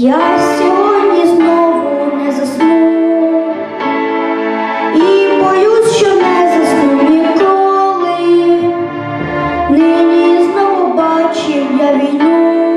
Я сьогодні знову не засну і боюсь, що не засну ніколи. Нині знову бачив я війну.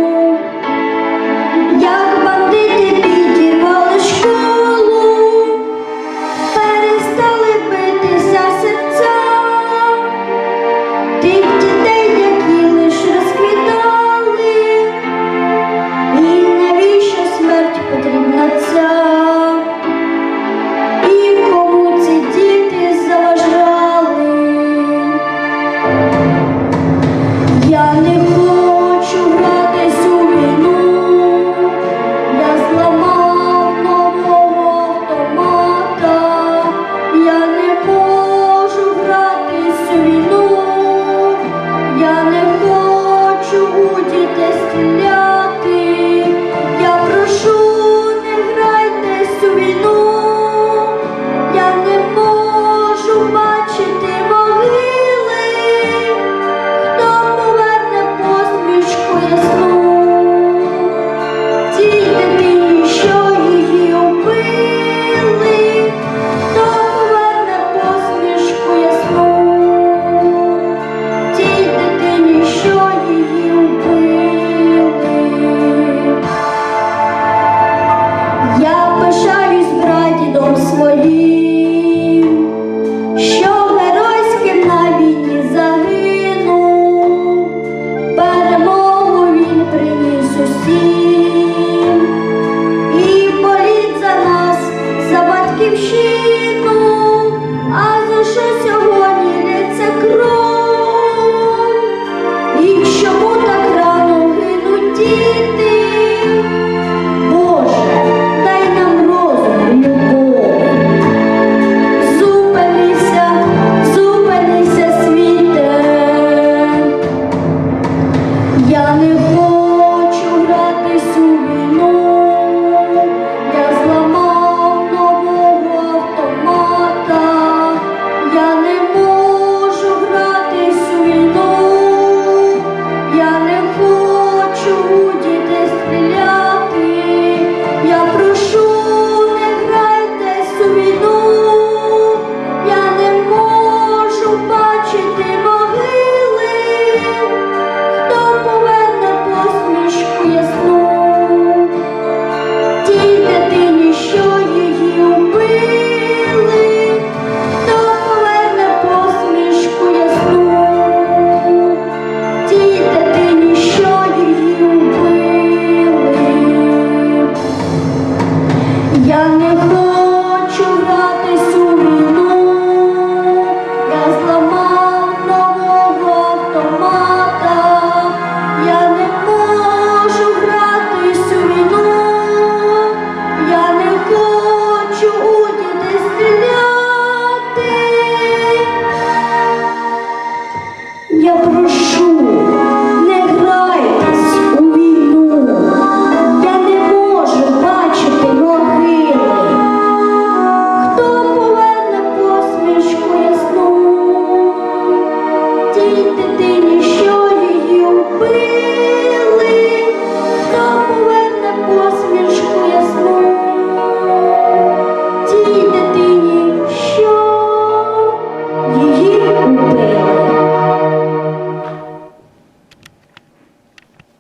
Я прошу.